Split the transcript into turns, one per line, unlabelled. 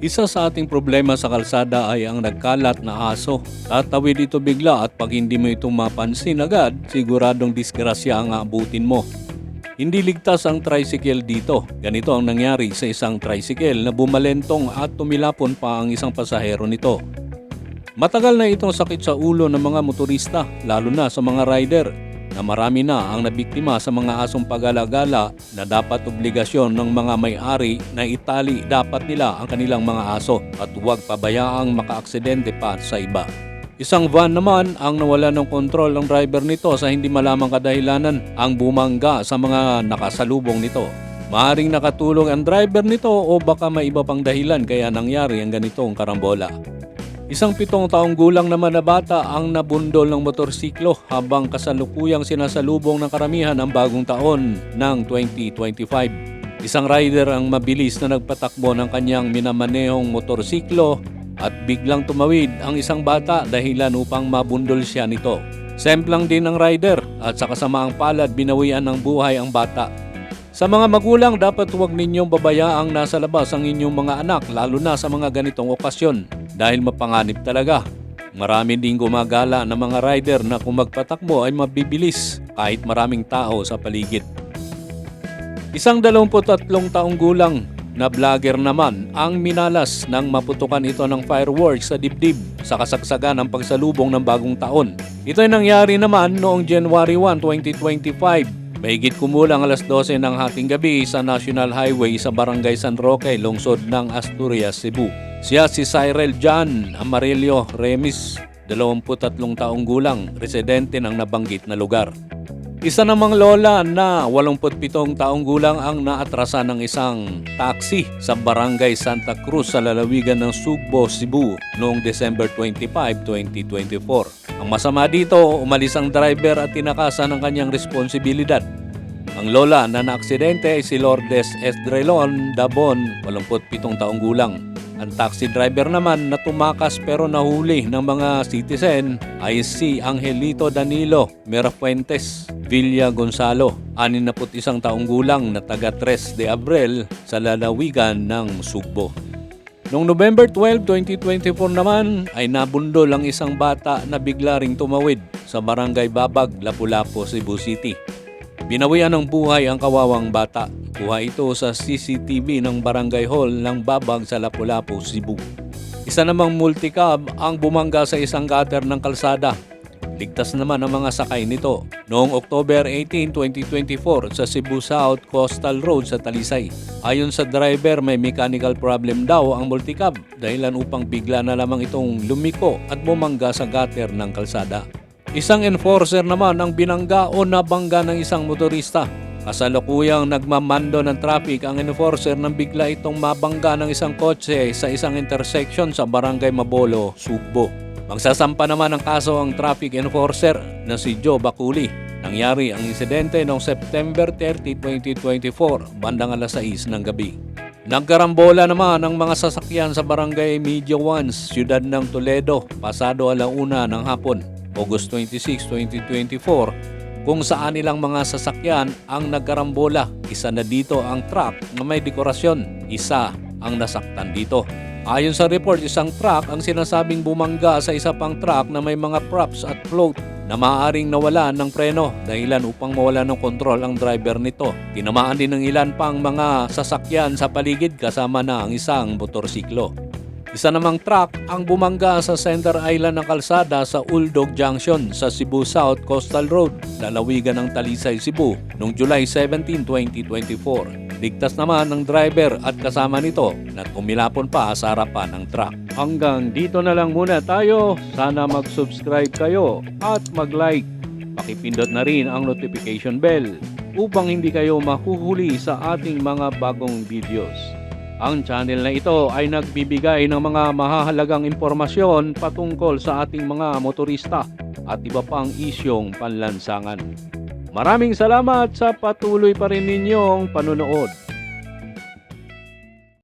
Isa sa ating problema sa kalsada ay ang nagkalat na aso. Tatawid ito bigla at pag hindi mo ito mapansin agad, siguradong disgrasya ang aabutin mo. Hindi ligtas ang tricycle dito. Ganito ang nangyari sa isang tricycle na bumalentong at tumilapon pa ang isang pasahero nito. Matagal na itong sakit sa ulo ng mga motorista, lalo na sa mga rider, na marami na ang nabiktima sa mga asong pagala-gala na dapat obligasyon ng mga may-ari na itali dapat nila ang kanilang mga aso at huwag pabayaang makaaksidente pa sa iba. Isang van naman ang nawala ng kontrol ng driver nito sa hindi malamang kadahilanan ang bumangga sa mga nakasalubong nito. Maaring nakatulong ang driver nito o baka may iba pang dahilan kaya nangyari ang ganitong karambola. Isang pitong taong gulang naman na bata ang nabundol ng motorsiklo habang kasalukuyang sinasalubong ng karamihan ang bagong taon ng 2025. Isang rider ang mabilis na nagpatakbo ng kanyang minamanehong motorsiklo at biglang tumawid ang isang bata dahilan upang mabundol siya nito. Semplang din ang rider at sa kasamaang palad binawian ng buhay ang bata. Sa mga magulang, dapat huwag ninyong babayaang nasa labas ang inyong mga anak lalo na sa mga ganitong okasyon dahil mapanganib talaga. Marami ding gumagala ng mga rider na kung magpatakbo ay mabibilis kahit maraming tao sa paligid. Isang 23 taong gulang na vlogger naman ang minalas nang maputukan ito ng fireworks sa dibdib sa kasagsagan ng pagsalubong ng bagong taon. Ito ay nangyari naman noong January 1, 2025 Mahigit kumulang alas 12 ng hating gabi sa National Highway sa Barangay San Roque, lungsod ng Asturias, Cebu. Siya si Cyril John Amarillo Remis, 23 taong gulang, residente ng nabanggit na lugar. Isa namang lola na 87 taong gulang ang naatrasan ng isang taxi sa Barangay Santa Cruz sa lalawigan ng Sugbo, Cebu noong December 25, 2024. Ang masama dito, umalis ang driver at tinakasan ng kanyang responsibilidad. Ang lola na naaksidente ay si Lourdes Esdrelon Dabon, 87 taong gulang. Ang taxi driver naman na tumakas pero nahuli ng mga citizen ay si Angelito Danilo Mirafuentes Villa Gonzalo, 61 taong gulang na taga Tres de Abril sa lalawigan ng Sugbo. Noong November 12, 2024 naman ay nabundol ang isang bata na bigla ring tumawid sa Barangay Babag, Lapu-Lapu, Cebu City. Binawian ng buhay ang kawawang bata. Kuha ito sa CCTV ng Barangay Hall ng Babag sa Lapu-Lapu, Cebu. Isa namang multicab ang bumangga sa isang gutter ng kalsada. Ligtas naman ang mga sakay nito. Noong October 18, 2024 sa Cebu South Coastal Road sa Talisay. Ayon sa driver may mechanical problem daw ang multicab dahilan upang bigla na lamang itong lumiko at bumangga sa gutter ng kalsada. Isang enforcer naman ang binangga o nabangga ng isang motorista. Kasalukuyang nagmamando ng traffic ang enforcer nang bigla itong mabangga ng isang kotse sa isang intersection sa Barangay Mabolo, Sugbo. Magsasampa naman ng kaso ang traffic enforcer na si Joe Bakuli. Nangyari ang insidente noong September 30, 2024, bandang alas 6 ng gabi. Nagkarambola naman ang mga sasakyan sa Barangay Media Ones, siyudad ng Toledo, pasado alauna ng hapon. August 26, 2024, kung saan ilang mga sasakyan ang nagkarambola. Isa na dito ang truck na may dekorasyon. Isa ang nasaktan dito. Ayon sa report, isang truck ang sinasabing bumangga sa isa pang truck na may mga props at float na maaaring nawala ng preno dahilan upang mawala ng kontrol ang driver nito. Tinamaan din ng ilan pang mga sasakyan sa paligid kasama na ang isang motorsiklo. Isa namang truck ang bumangga sa center island ng kalsada sa Uldog Junction sa Cebu South Coastal Road, lalawigan ng Talisay, Cebu, noong July 17, 2024. Ligtas naman ng driver at kasama nito na tumilapon pa sa harapan ng truck. Hanggang dito na lang muna tayo. Sana mag-subscribe kayo at mag-like. Pakipindot na rin ang notification bell upang hindi kayo mahuhuli sa ating mga bagong videos. Ang channel na ito ay nagbibigay ng mga mahahalagang impormasyon patungkol sa ating mga motorista at iba pang isyong panlansangan. Maraming salamat sa patuloy pa rin ninyong panonood.